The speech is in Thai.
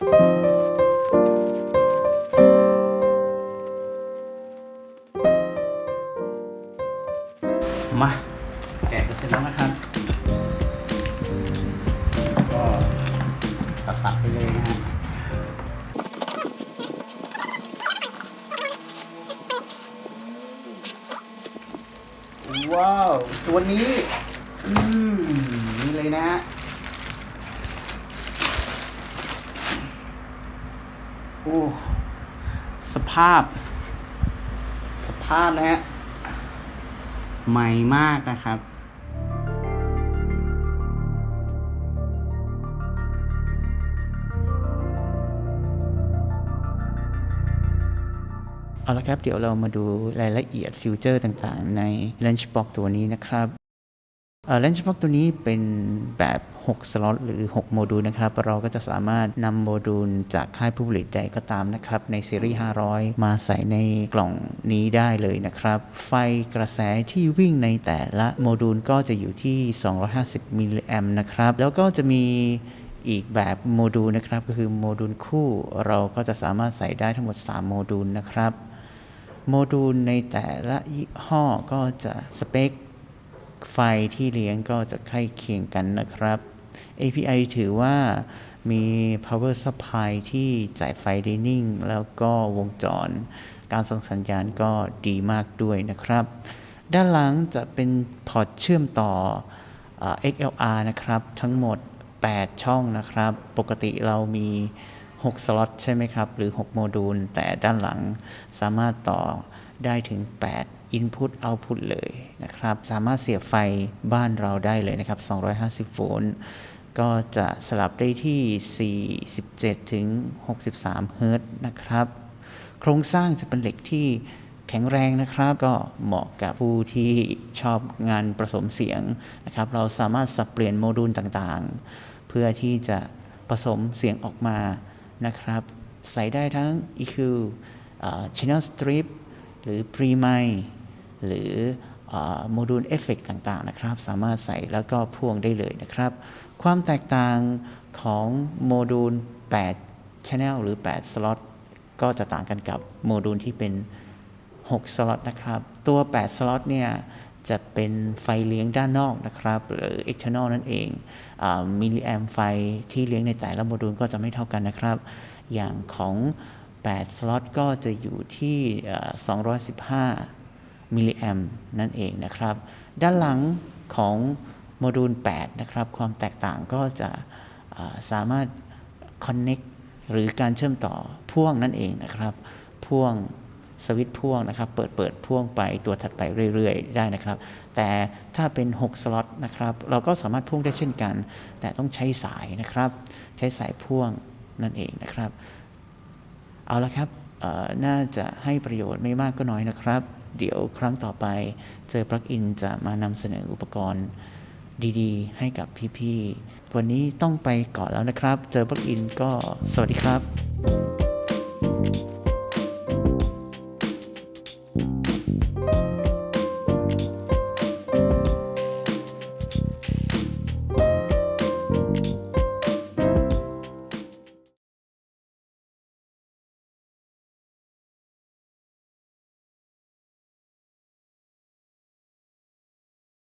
มา แกะกันเสร็จแล้วนะครับ ก็ตัดตัดๆไปเลยนะฮะว้าว ตัวนี้ อืม นี่เลยนะฮะ โอ้สภาพ สภาพนะฮะใหม่มากนะครับเอาละครับ เดี๋ยวเรามาดูรายละเอียดฟิวเจอร์ต่างๆ ใน Lunchbox ตัวนี้นะครับเอ่อ Lunchbox ตัวนี้เป็นแบบ 6 สล็อตหรือ 6 โมดูลนะครับ เราก็จะสามารถนำโมดูลจากค่ายผู้ผลิตใดก็ตามนะครับในซีรีส์ 500 มาใส่ในกล่องนี้ได้เลยนะครับ ไฟกระแสที่วิ่งในแต่ละโมดูลก็จะอยู่ที่ 250 มิลลิแอมป์นะครับ แล้วก็จะมีอีกแบบโมดูลนะครับ ก็คือโมดูลคู่เราก็จะสามารถใส่ได้ทั้งหมด 3 โมดูลนะครับโมดูลในแต่ละยี่ห้อก็จะสเปคไฟที่เลี้ยงก็จะใกล้เคียงกันนะครับ API ถือว่ามี power supply ที่จ่ายไฟได้นิ่ง แล้วก็วงจร การส่งสัญญาณก็ดีมากด้วยนะครับ ด้านหลังจะเป็นพอร์ตเชื่อมต่ออ XLR นะครับ ทั้งหมด 8 ช่องนะครับ ปกติเรามี 6สล็อตใช่ไหมครับ หรือ 6 โมดูล แต่ด้านหลังสามารถต่อได้ถึง 8 Input Output เลยนะครับ สามารถเสียบไฟบ้านเราได้เลยนะครับ 250 โวลต์ก็จะสลับได้ที่ 47 ถึง 63 เฮิรตซ์นะครับ โครงสร้างจะเป็นเหล็กที่แข็งแรงนะครับก็เหมาะกับผู้ที่ชอบงานผสมเสียงนะครับ เราสามารถสับเปลี่ยนโมดูลต่างๆ เพื่อที่จะผสมเสียงออกมา นะครับ ใส่ได้ทั้ง EQ Channel Strip หรือ Pre-mic หรือเอ่อโมดูลเอฟเฟกต่างๆนะครับ สามารถใส่แล้วก็พ่วงได้เลยนะครับ ความแตกต่างของโมดูล8 Channel หรือ 8 สล็อตก็จะต่างกันกับโมดูลที่เป็น 6 สล็อตนะครับ ตัว 8 สล็อตเนี่ย จะเป็นไฟเลี้ยงด้านนอกนะครับหรือ external นั่นเองมิลลิแอมไฟที่เลี้ยงในแต่ละโมดูลก็จะไม่เท่ากันนะครับ อย่างของ 8 สล็อตก็จะอยู่ที่ 215 มิลลิแอมนั่นเองนะครับ ด้านหลังของโมดูล 8 นะครับ ความแตกต่างก็จะสามารถ Connect หรือการเชื่อมต่อพ่วงนั่นเองนะครับ พ่วง สวิตช์พ่วงนะครับ เปิดเปิดพ่วงไปตัวถัดไปเรื่อยๆ ได้นะครับ แต่ถ้าเป็น 6 สล็อตนะครับ เราก็สามารถพ่วงได้เช่นกัน แต่ต้องใช้สายนะครับ ใช้สายพ่วงนั่นเองนะครับ เอาละครับน่าจะให้ประโยชน์ไม่มากก็น้อยนะครับ เดี๋ยวครั้งต่อไปเจอปลั๊กอินจะมานำเสนออุปกรณ์ดีๆ ให้กับพี่ๆ วันนี้ต้องไปก่อนแล้วนะครับ เจอปลั๊กอินก็สวัสดีครับ